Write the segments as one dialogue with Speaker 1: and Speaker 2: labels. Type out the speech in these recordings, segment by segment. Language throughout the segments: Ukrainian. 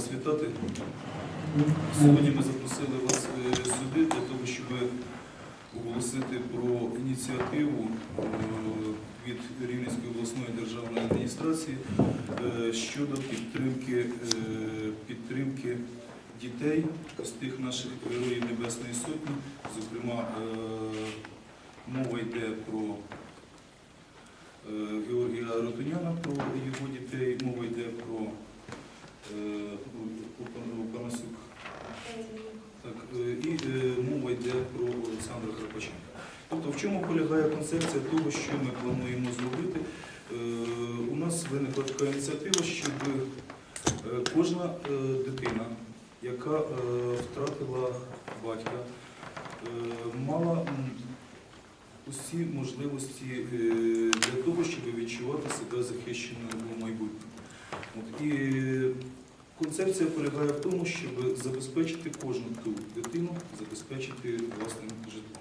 Speaker 1: вас вітати. Сьогодні ми запросили вас е, сюди для того, щоб оголосити про ініціативу е, від Рівненської обласної державної адміністрації е, щодо підтримки, підтримки дітей з тих наших героїв Небесної Сотні. Зокрема, мова йде про Георгія Ротуняна, про його дітей, мова йде про е, Опа- Опанасюк. Так, е, і е, мова йде про Олександра Храпаченка. Тобто, в чому полягає концепція того, що ми плануємо зробити? Е, У нас виникла така ініціатива, щоб е, кожна е, дитина, яка втратила батька, мала усі можливості для того, щоб відчувати себе захищеною у майбутньому. І концепція полягає в тому, щоб забезпечити кожну ту дитину, забезпечити власним житлом.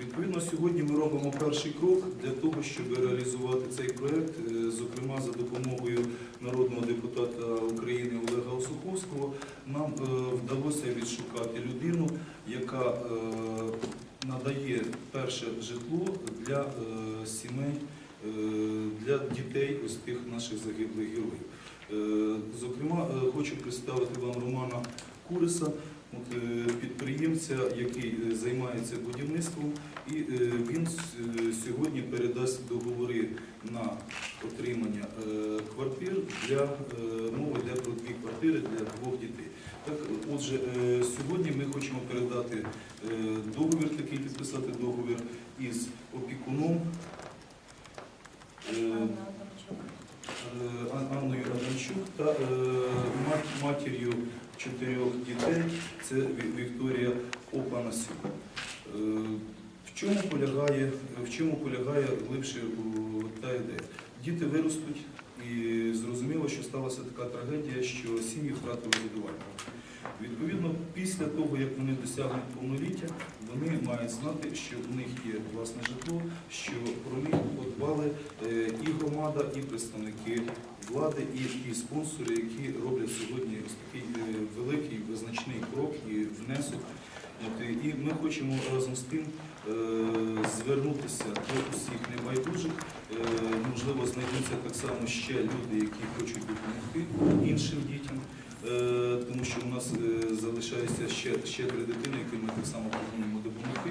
Speaker 1: Відповідно, сьогодні ми робимо перший крок для того, щоб реалізувати цей проект, е, зокрема за допомогою народного депутата України Олега Осуховського, нам е, вдалося відшукати людину, яка е, надає перше житло для сімей, для дітей ось тих наших загиблих героїв. Зокрема, хочу представити вам Романа Куриса, підприємця, який е, займається будівництвом, і е, він е, сьогодні передасть договори на отримання е, квартир для е, мови йде про дві квартири для двох дітей. Так, отже, е, сьогодні ми хочемо передати е, договір, такий підписати договір із опікуном. е, Е, Ан- Анною Адамчук та е, матір'ю чотирьох дітей, це Вікторія Опанасюк. Е, В чому полягає, в чому полягає глибше та ідея? Діти виростуть і зрозуміло, що сталася така трагедія, що сім'ї втратили годування. Відповідно, після того, як вони досягнуть повноліття, вони мають знати, що у них є власне житло, що про них подбали громада, і представники влади, і ті спонсори, які роблять сьогодні такий е, великий визначний крок і внесок. І- ми хочемо разом з тим е, звернутися до усіх небайдужих. Е, Можливо, знайдуться так само ще люди, які хочуть допомогти іншим дітям. Тому що у нас залишається ще, ще три дитини, яким ми так само пропонуємо допомогти,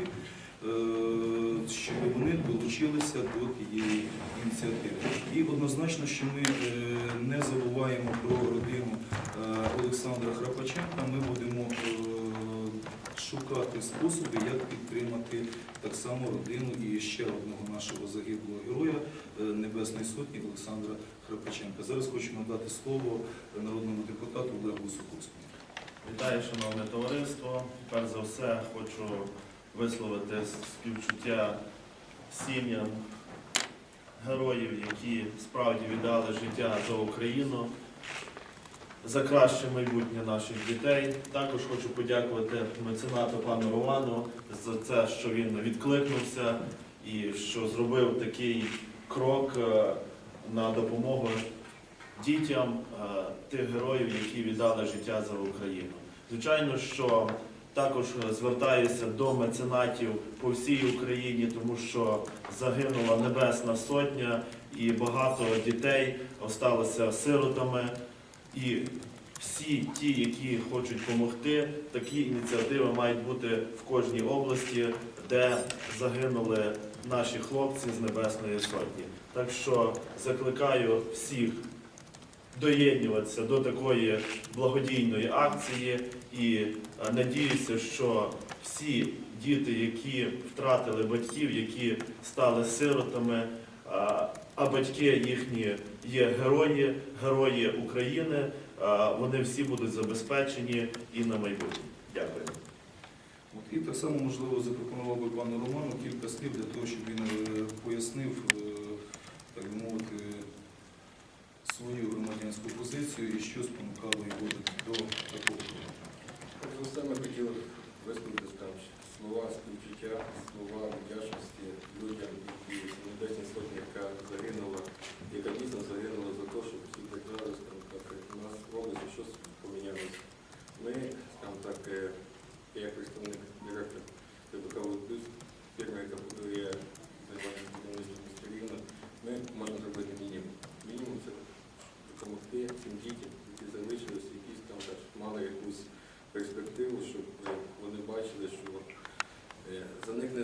Speaker 1: е, щоб вони долучилися до тієї ініціативи. І однозначно, що ми е, не забуваємо про родину е, Олександра Храпаченка. Ми будемо е, шукати способи, як підтримати так само родину і ще одного нашого загиблого героя Небесної Сотні Олександра Храпаченка. Зараз хочу надати слово народному депутату Олегу Суховському.
Speaker 2: Вітаю, шановне товариство. Перш за все хочу висловити співчуття сім'ям героїв, які справді віддали життя за Україну, за краще майбутнє наших дітей. Також хочу подякувати меценату пану Роману за це, що він відкликнувся і що зробив такий крок е, на допомогу дітям е, тих героїв, які віддали життя за Україну. Звичайно, що також е, звертаюся до меценатів по всій Україні, тому що загинула Небесна Сотня і багато дітей осталися сиротами. І всі ті, які хочуть допомогти, такі ініціативи мають бути в кожній області, де загинули наші хлопці з Небесної Сотні. Так що закликаю всіх доєднуватися до такої благодійної акції і е, надіюся, що всі діти, які втратили батьків, які стали сиротами, а батьки їхні є герої, герої України, вони всі будуть забезпечені і на майбутнє. Дякую.
Speaker 1: І так само, можливо, запропонував би пану Роману кілька слів для того, щоб він е, пояснив, що спонукало його до такого кроку.
Speaker 3: Перш за все, ми хотіли висловити там слова співчуття, слова вдячності людям, які Небесній Сотні, яка загинула, яка дійсно загинула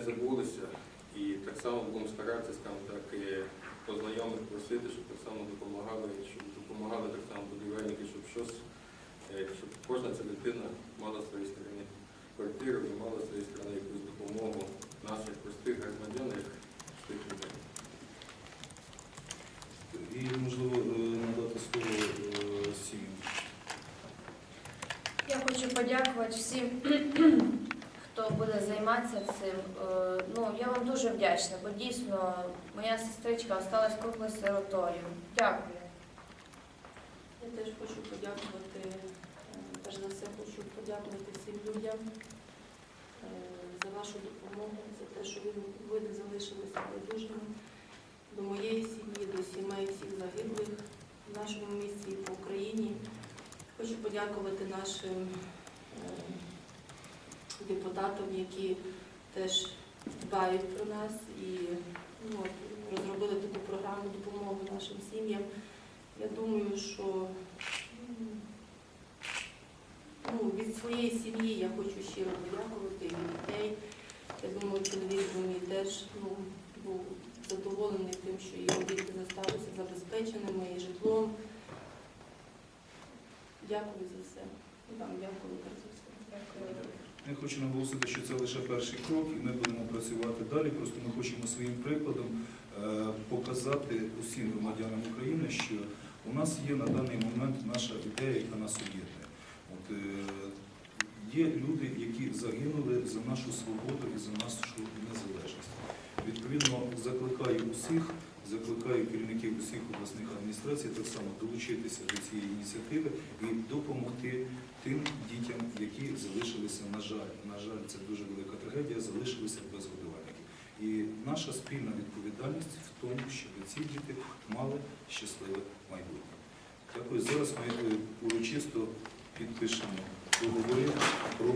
Speaker 3: Забулися. І так само будемо старатися, скажімо так, познайомих просити, щоб так само допомагали, щоб допомагали так само будівельники, щоб щось, е, щоб кожна ця дитина мала з своєї сторони квартиру і мала з своєї сторони якусь допомогу наших простих громадян, як тих людей.
Speaker 1: І, можливо, е, надати слово е, сім'ям.
Speaker 4: Я хочу подякувати всім, займатися цим. Е, Ну, я вам дуже вдячна, бо дійсно моя сестричка осталась круглою сиротою. Дякую.
Speaker 5: Я теж хочу подякувати, е, перш за все хочу подякувати всім людям е, за вашу допомогу, за те, що ви, не залишилися байдужими до моєї сім'ї, до сімей всіх загиблих в нашому місті по Україні. Хочу подякувати нашим депутатам, які теж дбають про нас і ну, от, розробили таку програму допомоги нашим сім'ям. Я думаю, що ну, від своєї сім'ї я хочу щиро подякувати від дітей. Я думаю, чоловік мій теж ну, був задоволений тим, що його діти залишилися забезпеченими і житлом. Дякую за все. Вам дякую за все.
Speaker 1: Хочу наголосити, що це лише перший крок, і ми будемо працювати далі. Просто ми хочемо своїм прикладом е, показати усім громадянам України, що у нас є на даний момент наша ідея, яка нас об'єднує. От, е, є люди, які загинули за нашу свободу і за нашу незалежність. Відповідно, закликаю усіх, закликаю керівників усіх обласних адміністрацій так само долучитися до цієї ініціативи і допомогти тим дітям, які залишилися, на жаль, на жаль, це дуже велика трагедія, залишилися без годувальників. І наша спільна відповідальність в тому, щоб ці діти мали щасливе майбутнє. Дякую. Зараз ми е, урочисто підпишемо договори про...